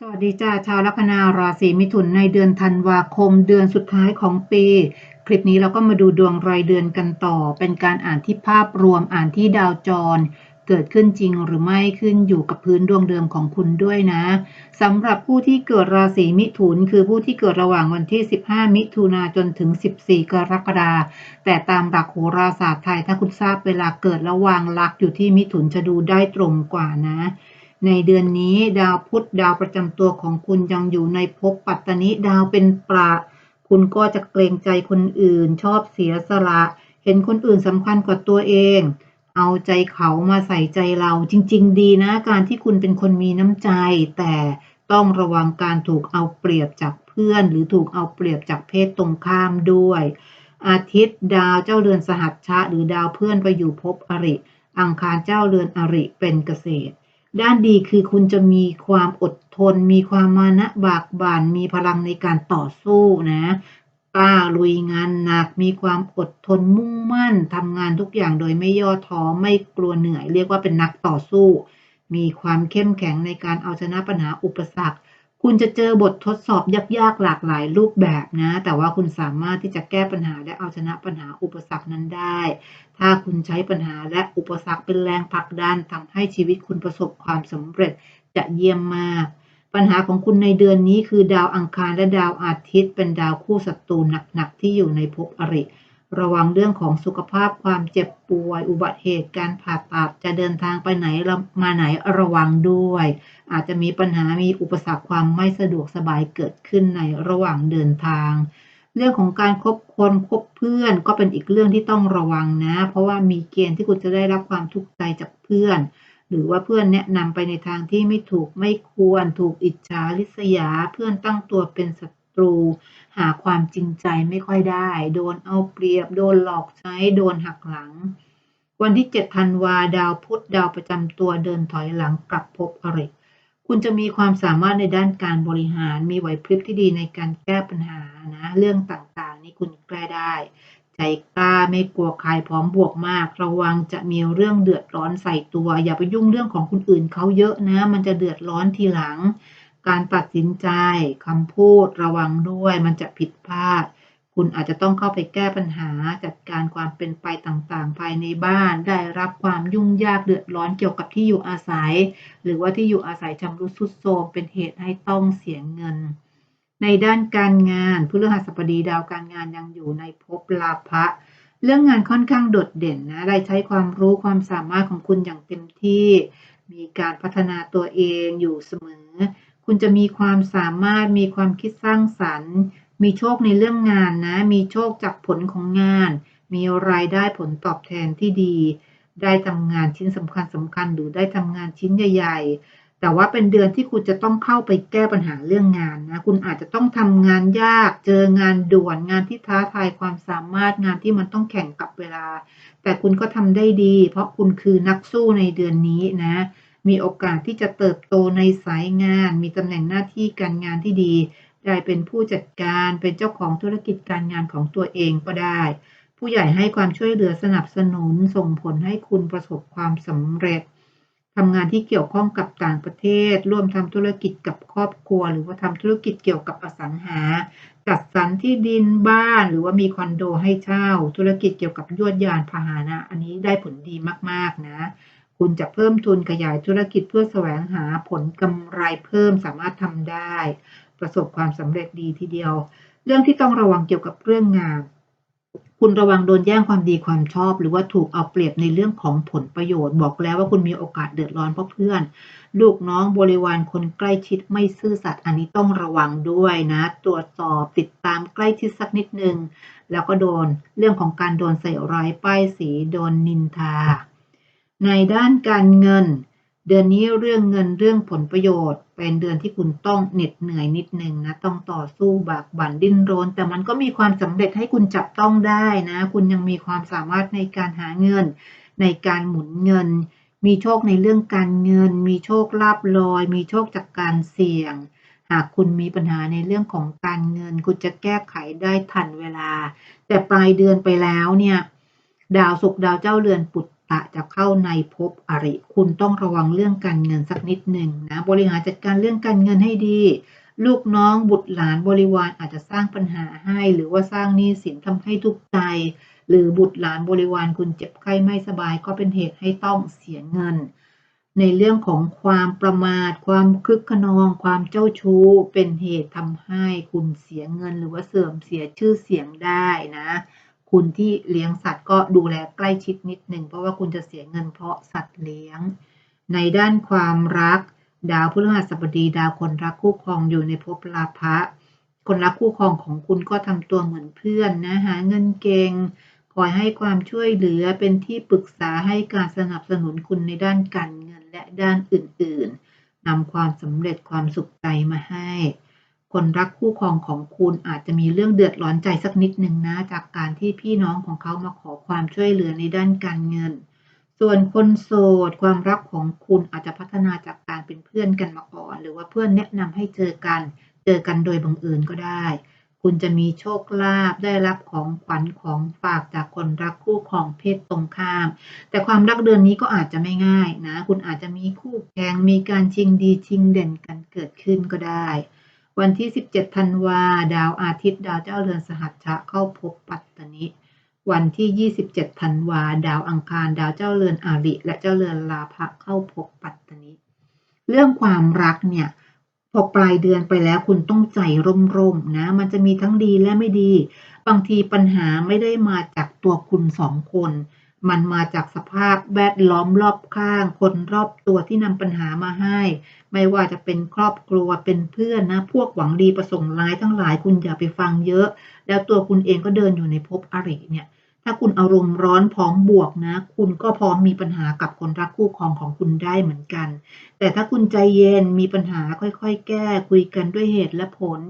สวัสดีจ้าชาวลัคนาราศีมิถุนในเดือนธันวาคม เดือนสุดท้ายของปี คลิปนี้เราก็มาดูดวงรายเดือนกันต่อ เป็นการอ่านที่ภาพรวมอ่านที่ดาวจร เกิดขึ้นจริงหรือไม่ขึ้นอยู่กับพื้นดวงเดิมของคุณด้วยนะสำหรับผู้ที่เกิดราศีมิถุน คือผู้ที่เกิดระหว่างวันที่ 15 มิถุนาจนถึง 14 กรกฎาคมแต่ตามหลักโหราศาสตร์ไทยถ้าคุณทราบเวลาเกิดระหว่างลักอยู่ที่มิถุนจะดูได้ตรงกว่านะ ในเดือนนี้ดาวพุธดาวประจำตัวของคุณยังอยู่ในภพปัตตนิดาวเป็นประคุณก็จะเกรงใจคนอื่น ชอบเสียสละ เห็นคนอื่นสำคัญกว่าตัวเอง เอาใจเขามาใส่ใจเราจริง ๆ ดีนะ การที่คุณเป็นคนมีน้ำใจ แต่ต้องระวังการถูกเอาเปรียบจากเพื่อน หรือถูกเอาเปรียบจากเพศตรงข้ามด้วย อาทิตย์ดาวเจ้าเรือนสหัชชะ หรือดาวเพื่อนไปอยู่ภพอริ อังคารเจ้าเรือนอริเป็นเกษตร ด้านดีคือคุณจะมีความอดทน มีความมานะบากบั่นมีพลังในการต่อสู้นะกล้าลุยงานหนัก มีความอดทนมุ่งมั่นทำงานทุกอย่างโดยไม่ย่อท้อไม่กลัวเหนื่อย เรียกว่าเป็นนักต่อสู้ มีความเข้มแข็งในการเอาชนะปัญหาอุปสรรค คุณจะเจอบททดสอบยากๆหลากหลายรูปแบบนะ แต่ว่าคุณสามารถที่จะแก้ปัญหาและเอาชนะปัญหาอุปสรรคนั้นได้ ถ้าคุณใช้ปัญหาและอุปสรรคเป็นแรงผลักดันทำให้ชีวิตคุณประสบความสำเร็จจะเยี่ยมมาก ปัญหาของคุณในเดือนนี้คือดาวอังคารและดาวอาทิตย์ เป็นดาวคู่ศัตรูหนักๆที่อยู่ในภพอริ ระวังเรื่องของสุขภาพความเจ็บป่วย อุบัติเหตุการผ่าตัดจะเดินทางไปไหนมาไหนระวังด้วย อาจจะมีปัญหามีอุปสรรคความไม่สะดวกสบายเกิดขึ้นในระหว่างเดินทาง เรื่องของการคบคนคบเพื่อนก็เป็นอีกเรื่องที่ต้องระวังนะ เพราะว่ามีเกณฑ์ที่คุณจะได้รับความทุกข์ใจจากเพื่อน หรือว่าเพื่อนแนะนำไปในทางที่ไม่ถูกไม่ควร ถูกอิจฉาริษยา เพื่อนตั้งตัวเป็นศั ตรู หาความจริงใจไม่ค่อยได้ โดนเอาเปรียบ โดนหลอกใช้ โดนหักหลัง วันที่7ธันวาดาวพุธดาวประจำตัวเดินถอยหลังกลับภพอริคุณจะมีความสามารถในด้านการบริหาร มีไหวพริบที่ดีในการแก้ปัญหานะ เรื่องต่างๆ นี่คุณแก้ได้ ใจกล้าไม่กลัวใครพร้อมบวกมาก ระวังจะมีเรื่องเดือดร้อนใส่ตัว อย่าไปยุ่งเรื่องของคนอื่นเขาเยอะนะ มันจะเดือดร้อนทีหลัง การตัดสินใจคำพูดระวังด้วย มันจะผิดพลาด คุณอาจจะต้องเข้าไปแก้ปัญหาจัดการความเป็นไปต่างๆ ภายในบ้าน ได้รับความยุ่งยากเดือดร้อนเกี่ยวกับที่อยู่อาศัย หรือว่าที่อยู่อาศัยชำรุดทรุดโทรมเป็นเหตุให้ต้องเสียเงิน ในด้านการงานพฤหัสบดีดาวการงานยังอยู่ในภพลาภะเรื่องงานค่อนข้างโดดเด่นนะได้ใช้ความรู้ความสามารถของคุณอย่างเต็มที่ มีการพัฒนาตัวเองอยู่เสมอ คุณจะมีความสามารถมีความคิดสร้างสรรค์ มีโชคในเรื่องงานนะ มีโชคจากผลของงาน มีรายได้ผลตอบแทนที่ดี ได้ทำงานชิ้นสำคัญสำคัญหรือได้ทำงานชิ้นใหญ่ ๆ แต่ว่าเป็นเดือนที่คุณจะต้องเข้าไปแก้ปัญหาเรื่องงานนะ คุณอาจจะต้องทำงานยาก เจองานด่วนงานที่ท้าทายความสามารถงานที่มันต้องแข่งกับเวลา แต่คุณก็ทำได้ดี เพราะคุณคือนักสู้ในเดือนนี้นะ มีโอกาสที่จะเติบโตในสายงาน มีตำแหน่งหน้าที่การงานที่ดี ได้เป็นผู้จัดการ เป็นเจ้าของธุรกิจการงานของตัวเองก็ได้ ผู้ใหญ่ให้ความช่วยเหลือสนับสนุน ส่งผลให้คุณประสบความสำเร็จทำงานที่เกี่ยวข้องกับต่างประเทศ ร่วมทำธุรกิจกับครอบครัว หรือว่าทำธุรกิจเกี่ยวกับอสังหา จัดสรรที่ดินบ้าน หรือว่ามีคอนโดให้เช่า ธุรกิจเกี่ยวกับยวดยานพาหนะ อันนี้ได้ผลดีมากๆนะ คุณจะเพิ่มทุนขยายธุรกิจเพื่อแสวงหาผลกำไรเพิ่มสามารถทำได้ ประสบความสำเร็จดีทีเดียว เรื่องที่ต้องระวังเกี่ยวกับเรื่องงาน คุณระวังโดนแย่งความดีความชอบ หรือว่าถูกเอาเปรียบในเรื่องของผลประโยชน์ บอกแล้วว่าคุณมีโอกาสเดือดร้อนเพราะเพื่อน ลูกน้องบริวารคนใกล้ชิดไม่ซื่อสัตย์อันนี้ต้องระวังด้วยนะ ตรวจสอบติดตามใกล้ชิดสักนิดนึง แล้วก็โดนเรื่องของการโดนใส่ร้ายป้ายสีโดนนินทา ในด้านการเงิน เดือนนี้เรื่องเงินเรื่องผลประโยชน์ เป็นเดือนที่คุณต้องเหน็ดเหนื่อยนิดนึงนะ ต้องต่อสู้บากบั่นดิ้นรน แต่มันก็มีความสำเร็จให้คุณจับต้องได้นะ คุณยังมีความสามารถในการหาเงิน ในการหมุนเงิน มีโชคในเรื่องการเงิน มีโชคลาภลอย มีโชคจากการเสี่ยง หากคุณมีปัญหาในเรื่องของการเงิน คุณจะแก้ไขได้ทันเวลา แต่ปลายเดือนไปแล้วเนี่ย ดาวศุกร์ดาวเจ้าเรือนปุต ตะจะเข้าในภพอริ คุณต้องระวังเรื่องการเงินสักนิดหนึ่งนะ บริหารจัดการเรื่องการเงินให้ดี ลูกน้องบุตรหลานบริวารอาจจะสร้างปัญหาให้ หรือว่าสร้างหนี้สินทำให้ทุกข์ใจ หรือบุตรหลานบริวารคุณเจ็บไข้ไม่สบายก็เป็นเหตุให้ต้องเสียเงิน ในเรื่องของความประมาท ความคึกขนอง ความเจ้าชู้ เป็นเหตุทำให้คุณเสียเงิน หรือว่าเสื่อมเสียชื่อเสียงได้นะ คุณที่เลี้ยงสัตว์ก็ดูแลใกล้ชิดนิดหนึ่งเพราะว่าคุณจะเสียเงินเพราะสัตว์เลี้ยง ในด้านความรัก ดาวพฤหัสบดีดาวคนรักคู่ครองอยู่ในภพลาภะคนรักคู่ครองของคุณก็ทำตัวเหมือนเพื่อนนะหาเงินเก่งคอยให้ความช่วยเหลือเป็นที่ปรึกษาให้การสนับสนุนคุณในด้านการเงินและด้านอื่นๆนำความสำเร็จความสุขใจมาให้ คนรักคู่ครองของคุณอาจจะมีเรื่องเดือดร้อนใจสักนิดหนึ่งนะ จากการที่พี่น้องของเขามาขอความช่วยเหลือในด้านการเงิน ส่วนคนโสดความรักของคุณอาจจะพัฒนาจากการเป็นเพื่อนกันมาก่อน หรือว่าเพื่อนแนะนำให้เจอกัน เจอกันโดยบังเอิญก็ได้ คุณจะมีโชคลาภได้รับของขวัญของฝากจากคนรักคู่ครองเพศตรงข้าม แต่ความรักเดือนนี้ก็อาจจะไม่ง่ายนะ คุณอาจจะมีคู่แข่งมีการชิงดีชิงเด่นกันเกิดขึ้นก็ได้ วันที่ 17 ธันวา ดาวอาทิตย์ ดาวเจ้าเรือนสหัชชะเข้าภพปัตตนิ วันที่ 27 ธันวา ดาวอังคาร ดาวเจ้าเรือนอาริ และเจ้าเรือนลาภะเข้าภพปัตตนิ เรื่องความรักเนี่ยพอปลายเดือนไปแล้วคุณต้องใจร่มๆนะ มันจะมีทั้งดีและไม่ดี บางทีปัญหาไม่ได้มาจากตัวคุณสองคน มันมาจากสภาพแวดล้อมรอบข้าง คนรอบตัวที่นำปัญหามาให้ ไม่ว่าจะเป็นครอบครัวเป็นเพื่อนนะ พวกหวังดีประสงค์ร้ายทั้งหลายคุณอย่าไปฟังเยอะ แล้วตัวคุณเองก็เดินอยู่ในภพอริเนี่ยถ้าคุณอารมณ์ร้อนพร้อมบวกนะ คุณก็พร้อมมีปัญหากับคนรักคู่ครองของคุณได้เหมือนกัน แต่ถ้าคุณใจเย็นมีปัญหาค่อยๆ แก้ คุยกันด้วยเหตุและผล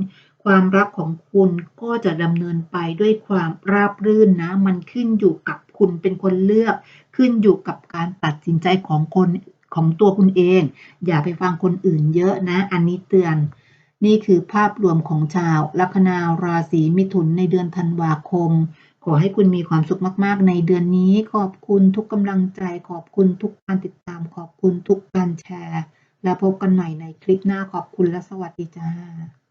ความรักของคุณก็จะดำเนินไปด้วยความราบรื่นนะ มันขึ้นอยู่กับคุณเป็นคนเลือก ขึ้นอยู่กับการตัดสินใจของคนของตัวคุณเอง อย่าไปฟังคนอื่นเยอะนะ อันนี้เตือน นี่คือภาพรวมของชาวลัคนาราศีมิถุนในเดือนธันวาคม ขอให้คุณมีความสุขมากๆ ในเดือนนี้ ขอบคุณทุกกำลังใจ ขอบคุณทุกการติดตาม ขอบคุณทุกการแชร์ แล้วพบกันใหม่ในคลิปหน้า ขอบคุณและสวัสดีจ้า